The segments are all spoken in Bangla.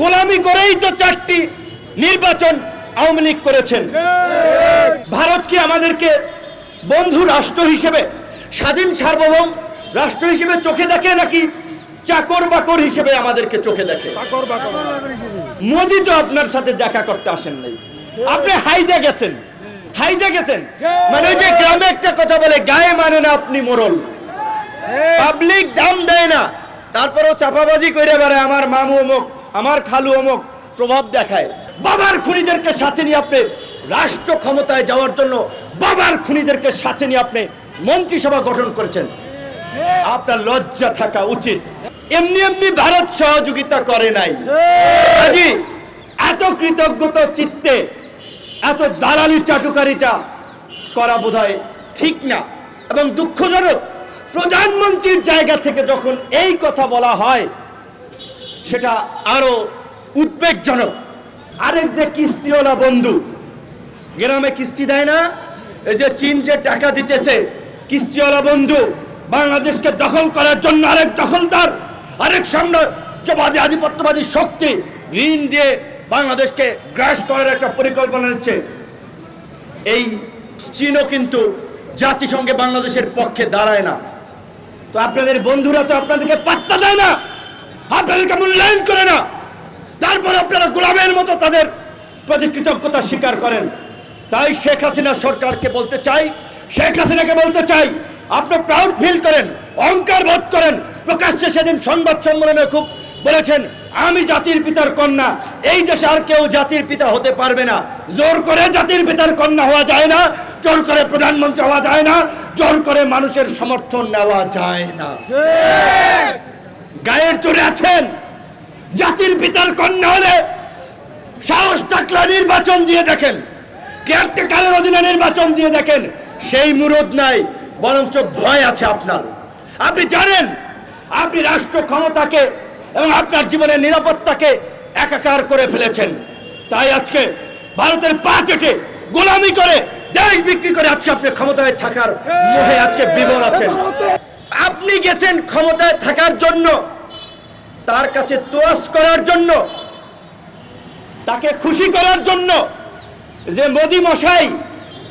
গোলামি করেই তো চারটি নির্বাচন আওয়ামী লীগ করেছেন। ভারত কি আমাদেরকে বন্ধু রাষ্ট্র হিসেবে স্বাধীন সার্বভৌম রাষ্ট্র হিসেবে চোখে দেখে নাকি চাকর বাকর হিসেবে আমাদেরকে চোখে দেখে? মোদি তো আপনার সাথে দেখা করতে আসেন নাই। আপনি হাইদে গেছেন। হাইদে গেছেন। মানে ওই যে গ্রামে একটা কথা বলে গায়ে মানে না আপনি মোরল। পাবলিক দাম দেয় না। তারপরেও চাপাবাজি করে বেড়ায় আমার মামু অমুক। আমার খালু অমুক প্রভাব দেখায়। বাবার খুনিদেরকে সাথে নিয়ে আপনি রাষ্ট্র ক্ষমতায় যাওয়ার জন্য বাবার খুনিদেরকে সাথে নিয়ে আপনি মন্ত্রিসভা গঠন করেছেন। আপনার লজ্জা থাকা উচিত। এমনি এমনি ভারত সহযোগিতা করে নাই। কাজী, এত কৃতজ্ঞতা চিত্তে, এত দালালি চাটুকারিতা করা বোধহয় ঠিক না। এবং দুঃখজনক, প্রধানমন্ত্রীর জায়গা থেকে যখন এই কথা বলা হয় সেটা আরও উদ্বেগজনক। আরেক যে কিস্তিওয়ালা বন্ধু, গ্রামে কিস্তি দেয় না, এই যে চীন যে টাকা দিতেছে, কিস্তিওয়ালা বন্ধু, বাংলাদেশকে দখল করার জন্য আরেক দখলদার, আরেক সাম্রাজ্যবাদী, আধিপত্যবাদী শক্তি ঋণ দিয়ে বাংলাদেশকে গ্রাস করার একটা পরিকল্পনা নিচ্ছে এই চীনও কিন্তু জাতিসংঘে বাংলাদেশের পক্ষে দাঁড়ায় না। তো আপনাদের বন্ধুরা তো আপনাদেরকে পাত্তা দেয় না। আপনাদেরকে মূল্যায়ন করে না। তারপর আপনারা গোলামের মতো তাদের প্রতি কৃতজ্ঞতা স্বীকার করেন। তাই শেখ হাসিনা সরকারকে বলতে চাই, শেখ হাসিনাকে বলতে চাই, আপনি প্রাউড ফিল করেন, অহংকার বোধ করেন। প্রকাশ্যে সেদিন সংবাদ সম্মেলনে খুব বলেছেন, আমি জাতির পিতার কন্যা, এই দেশে আর কেউ জাতির পিতা হতে পারবে না। জোর করে জাতির পিতার কন্যা হওয়া যায় না, জোর করে প্রধানমন্ত্রী হওয়া যায় না, জোর করে মানুষের সমর্থন নেওয়া যায় না। গায়ের চড়ে আছেন। জাতির পিতার কন্যা হলে সাহস থাকলে নির্বাচন দিয়ে দেখেন। কেয়ারটেকারের অধীনে নির্বাচন দিয়ে দেখেন। সেই মুরদ নাই, বরঞ্চ ভয় আছে আপনার। আপনি জানেন, আপনি রাষ্ট্র ক্ষমতাকে এবং আপনার জীবনের নিরাপত্তাকে একাকার করে ফেলেছেন। তাই আজকে ভারতের পা চেটে গোলামি করে, দেশ বিক্রি করে আজকে আপনি ক্ষমতায় থাকার মোহে আজকে বিবর আছেন। আপনি গেছেন ক্ষমতায় থাকার জন্য, তার কাছে তোয়াজ করার জন্য, তাকে খুশি করার জন্য যে মোদি মশাই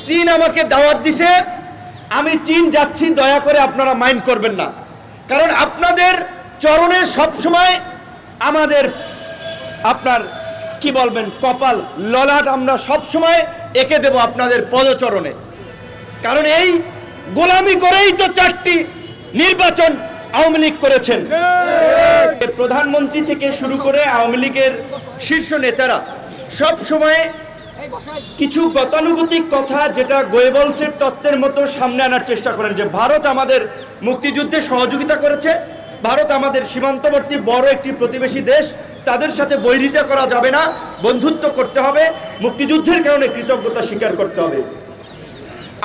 চীন আমাকে দাওয়াত দিছে, আমি চীন যাচ্ছি, দয়া করে আপনারা মাইন্ড করবেন না। কারণ আপনাদের চরণে সবসময় আমাদের আপনার, কি বলবেন, কপাল ললাট আমরা সবসময় এঁকে দেব আপনাদের পদচরণে। কারণ এই গোলামি করেই তো চারটি নির্বাচন আওয়ামী লীগ করেছেন। প্রধানমন্ত্রী থেকে শুরু করে আওয়ামী লীগের শীর্ষ নেতারা সব সময় কিছু গতানুগতিক কথা যেটা গোয়েবলসের তত্ত্বের মতো সামনে আনার চেষ্টা করেন যে ভারত আমাদের মুক্তিযুদ্ধে সহযোগিতা করেছে, ভারত আমাদের সীমান্তবর্তী বড় একটি প্রতিবেশী দেশ, তাদের সাথে বৈরিতা করা যাবে না, বন্ধুত্ব করতে হবে, মুক্তিযুদ্ধের কারণে কৃতজ্ঞতা স্বীকার করতে হবে।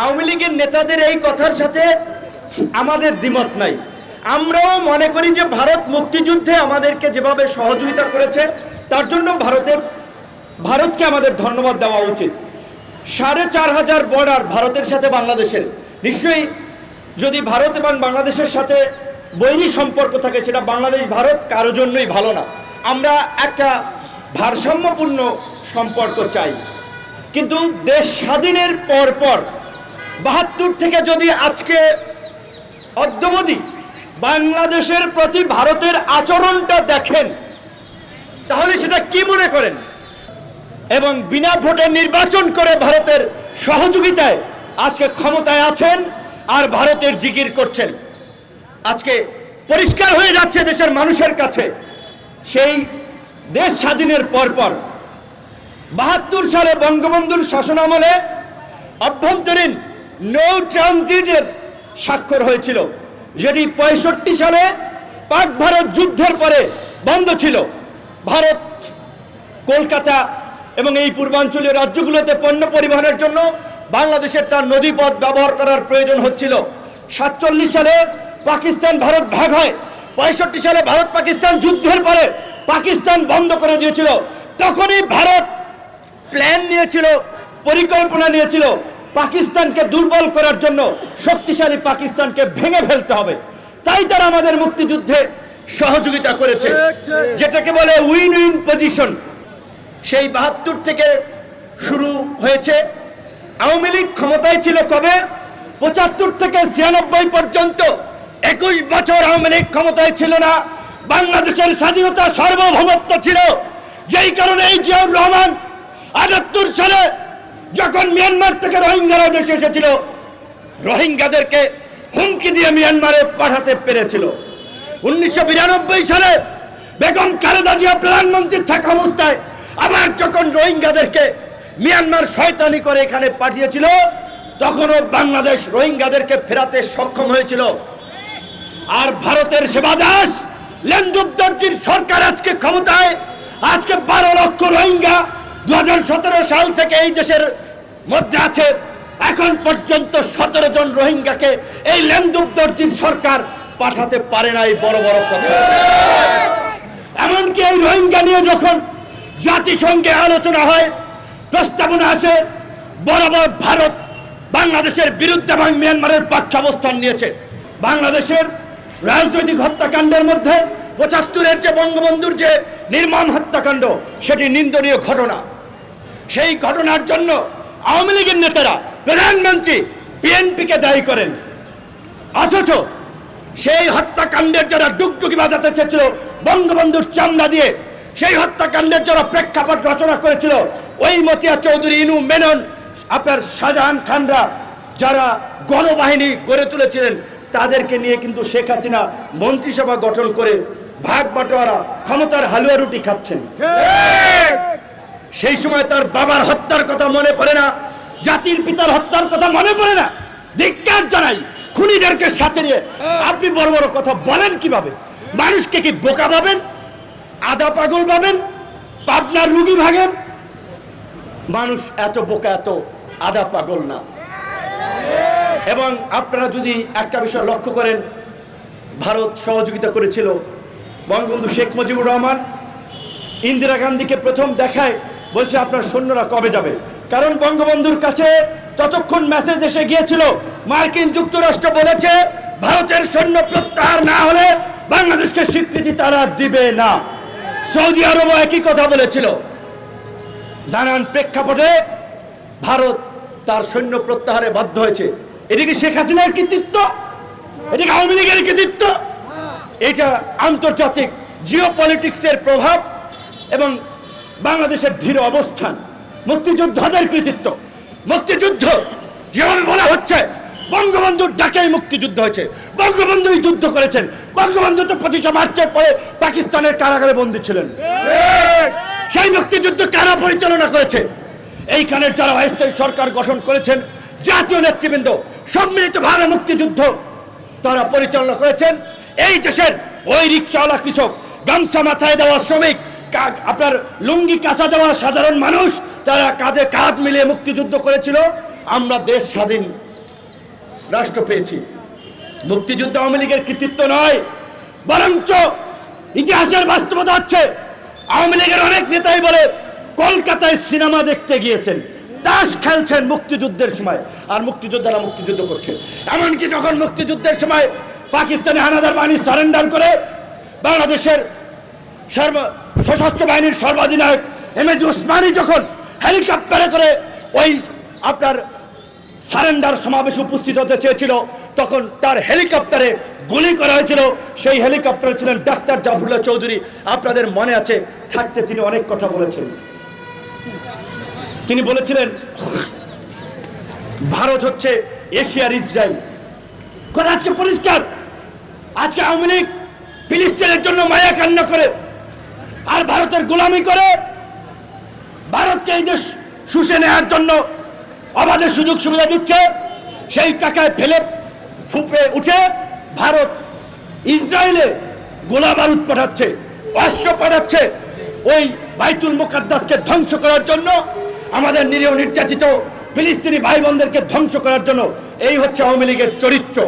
আওয়ামী লীগের নেতাদের এই কথার সাথে আমাদের দ্বিমত নাই। আমরাও মনে করি যে ভারত মুক্তিযুদ্ধে আমাদেরকে যেভাবে সহযোগিতা করেছে, তার জন্য ভারতের, ভারতকে আমাদের ধন্যবাদ দেওয়া উচিত। সাড়ে চার হাজার বর্ডার ভারতের সাথে বাংলাদেশের। নিশ্চয়ই যদি ভারত এবং বাংলাদেশের সাথে বৈরী সম্পর্ক থাকে, সেটা বাংলাদেশ, ভারত কারও জন্যই ভালো না। আমরা একটা ভারসাম্যপূর্ণ সম্পর্ক চাই। কিন্তু দেশ স্বাধীনের পর পর বাহাত্তর থেকে যদি আজকে অদ্যবধি বাংলাদেশের প্রতি ভারতের আচরণটা দেখেন, তাহলে সেটা কি মনে করেন? এবং বিনা ভোটে নির্বাচন করে ভারতের সহযোগিতায় আজকে ক্ষমতায় আছেন আর ভারতের জিকির করছেন। আজকে পরিষ্কার হয়ে যাচ্ছে দেশের মানুষের কাছে সেই দেশ স্বাধীনের পরপর। বাহাত্তর সালে বঙ্গবন্ধুর শাসনামলে অভ্যন্তরীণ নৌ ট্রানজিটের স্বাক্ষর হয়েছিল, যেটি পঁয়ষট্টি সালে পাক ভারত যুদ্ধের পরে বন্ধ ছিল। ভারত, কলকাতা এবং এই পূর্বাঞ্চলীয় রাজ্যগুলোতে পণ্য পরিবহনের জন্য বাংলাদেশের তার নদীপথ ব্যবহার করার প্রয়োজন হচ্ছিল। সাতচল্লিশ সালে পাকিস্তান ভারত ভাগ হয়, পঁয়ষট্টি সালে ভারত পাকিস্তান যুদ্ধের পরে পাকিস্তান বন্ধ করে দিয়েছিল। তখনই ভারত প্ল্যান নিয়েছিল, পরিকল্পনা নিয়েছিল পাকিস্তানকে দুর্বল করার জন্য শক্তিশালী পাকিস্তানকে ভেঙে ফেলতে হবে। তাই তারা আমাদের মুক্তিযুদ্ধে সহযোগিতা করেছে, যেটাকে বলে উইন উইন পজিশন সেই বাহাত্তর থেকে শুরু হয়েছে। আওয়ামী লীগ ক্ষমতায় ছিল কবে? পঁচাত্তর থেকে ছিয়ানব্বই পর্যন্ত। একুশ বছর আওয়ামী লীগ ক্ষমতায় ছিল না। বাংলাদেশের স্বাধীনতা সার্বভৌমত্ব ছিল। যেই কারণে এই জিয়াউর রহমান আটাত্তর সালে যখন মিয়ানমার থেকে রোহিঙ্গারা দেশে এসেছিল, রোহিঙ্গাদেরকে হুমকি দিয়ে মিয়ানমারে পাঠাতে পেরেছিল। উনিশশো বিরানব্বই সালে বেগম খালেদা জিয়া প্রধানমন্ত্রী থাকা অবস্থায় আবার যখন রোহিঙ্গাদেরকে মিয়ানমার শয়তানি করে এখানে পাঠিয়েছিল, তখনও বাংলাদেশ রোহিঙ্গাদেরকে ফেরাতে সক্ষম হয়েছিল। আর ভারতের সেবা দাস লেন্দুব দর্জির সরকার আজকে ক্ষমতায়, আজকে বারো লক্ষ রোহিঙ্গা দু হাজার সতেরো সাল থেকে এই দেশের মধ্যে আছে, এখন পর্যন্ত সতেরো জন রোহিঙ্গাকে এই লেন্দুব দর্জির সরকার পাঠাতে পারে নাই, বড় বড় কথা। এমনকি এই রোহিঙ্গা নিয়ে যখন জাতিসংঘে আলোচনা হয়, প্রস্তাবনা আসে বরাবর ভারত বাংলাদেশের বিরুদ্ধে এবং মিয়ানমারের পক্ষাবস্থান নিয়েছে। বাংলাদেশের রাজনৈতিক হত্যাকাণ্ডের মধ্যে পঁচাত্তরের যে বঙ্গবন্ধুর যে নির্মম হত্যাকাণ্ড, সেটি নিন্দনীয় ঘটনা। সেই ঘটনার জন্য আওয়ামী লীগের নেতারা প্রধানমন্ত্রী বিএনপিকে দায়ী করেন। অথচ সেই হত্যাকাণ্ডের যারা ডুগডুগি বাজাতে চেয়েছিল, বঙ্গবন্ধুর চামড়া দিয়ে সেই হত্যাকাণ্ডের যারা প্রেক্ষাপট রচনা করেছিল, ওই মতিয়া চৌধুরী, ইনু মেনন, আপনার শাহজাহান খানরা যারা গণবাহিনী গড়ে তুলেছিলেন, তাদেরকে নিয়ে কিন্তু শেখ হাসিনা মন্ত্রিসভা গঠন করে ভাগ বাটোয়ারা ক্ষমতার হালুয়া রুটি খাচ্ছেন। সেই সময় তার বাবার হত্যার কথা মনে পড়ে না জাতির পিতার হত্যার কথা মনে পড়ে না। ধিক্কার জানাই খুনিদেরকে সাথে নিয়ে। আপনি বড় বড় কথা বলেন কীভাবে? মানুষকে কি বোকা পাবেন আদা পাগল পাবেন পাবনার রুগী ভাগেন? মানুষ এত বোকা এত আদা পাগল না। এবং আপনারা যদি একটা বিষয় লক্ষ্য করেন ভারত সহযোগিতা করেছিল বঙ্গবন্ধু শেখ মুজিবুর রহমান ইন্দিরা গান্ধীকে প্রথম দেখায় বলছে আপনার সৈন্যরা কবে যাবে। কারণ বঙ্গবন্ধুর কাছে ততক্ষণ মেসেজ এসে গিয়েছিল, মার্কিন যুক্তরাষ্ট্র বলেছে, ভারতের সৈন্য প্রত্যাহার না হলে বাংলাদেশকে স্বীকৃতি তারা দিবে না। সৌদি আরবও একই কথা বলেছিল। নানান প্রেক্ষাপটে ভারত তার সৈন্য প্রত্যাহারে বাধ্য হয়েছে। এটা কি শেখ হাসিনার কৃতিত্ব? এটা আওয়ামী লীগের কৃতিত্ব? এটা আন্তর্জাতিক জিও পলিটিক্সের প্রভাব এবং বাংলাদেশের ধীর অবস্থান। মুক্তিযোদ্ধাদের কৃতিত্ব। মুক্তিযুদ্ধ যেভাবে বলা হচ্ছে বঙ্গবন্ধুর ডাকেই মুক্তিযুদ্ধ হয়েছে। বঙ্গবন্ধুই যুদ্ধ করেছেন। বঙ্গবন্ধু তো পঁচিশে মার্চের পরে পাকিস্তানের কারাগারে বন্দী ছিলেন। সেই মুক্তিযুদ্ধ কারা পরিচালনা করেছে? এইখানের যারা অস্থায়ী সরকার গঠন করেছেন, জাতীয় নেতৃবৃন্দ, সম্মিলিতভাবে মুক্তিযুদ্ধ তারা পরিচালনা করেছেন। এই দেশের ওই রিক্সাওয়ালা কৃষক, গামছা মাথায় দেওয়া শ্রমিক আপনার লুঙ্গি কাঁচা দেওয়া সাধারণ মানুষ, তারা কাঁধে কাঁধ মিলিয়ে মুক্তিযুদ্ধ করেছিল। আমরা দেশ স্বাধীন রাষ্ট্র পেয়েছি। মুক্তিযুদ্ধ আওয়ামী লীগের কৃতিত্ব নয়, বরঞ্চ ইতিহাসের বাস্তবতা হচ্ছে, আওয়ামী লীগের অনেক নেতাই বলে কলকাতায় সিনেমা দেখতে গিয়েছেন, তাস খেলছেন মুক্তিযুদ্ধের সময়, আর মুক্তিযোদ্ধারা মুক্তিযুদ্ধ করছে। এমনকি যখন মুক্তিযুদ্ধের সময় পাকিস্তানি হানাদার বাহিনী সারেন্ডার করে বাংলাদেশের সর্ব সশস্ত্র বাহিনীর সর্বাধিনায়ক এম এজ উসমানী যখন হেলিকপ্টারে করে ওই আপনার সারেন্ডার সমাবেশে উপস্থিত হতে চেয়েছিল, তখন তার হেলিকপ্টারে গুলি করা হয়েছিল। সেই হেলিকপ্টারে ছিলেন ডাক্তার জাফরুল্লাহ চৌধুরী। আপনাদের মনে আছে, থাকতে তিনি অনেক কথা বলেছেন। তিনি বলেছিলেন, ভারত হচ্ছে এশিয়ার ইসরায়েল কথা আজকে পরিষ্কার? আজকে আওয়ামী লীগ ফিলিস্তিনের জন্য মায়া কান্না করে আর ভারতের গোলামি করে, ভারতকে এই দেশ শুষে নেওয়ার জন্য অবাধে সুযোগ সুবিধা দিচ্ছে, সেই টাকায় ফেলে ফুপে উঠে ভারত ইসরায়েলে গোলা বারুদ পাঠাচ্ছে, অস্ত্র পাঠাচ্ছে, ওই বাইতুল মুকাদ্দাসকে ধ্বংস করার জন্য, আমাদের নিরীহ নির্যাতিত ফিলিস্তিনি ভাই বোনদেরকে ধ্বংস করার জন্য। এই হচ্ছে আওয়ামী লীগের চরিত্র।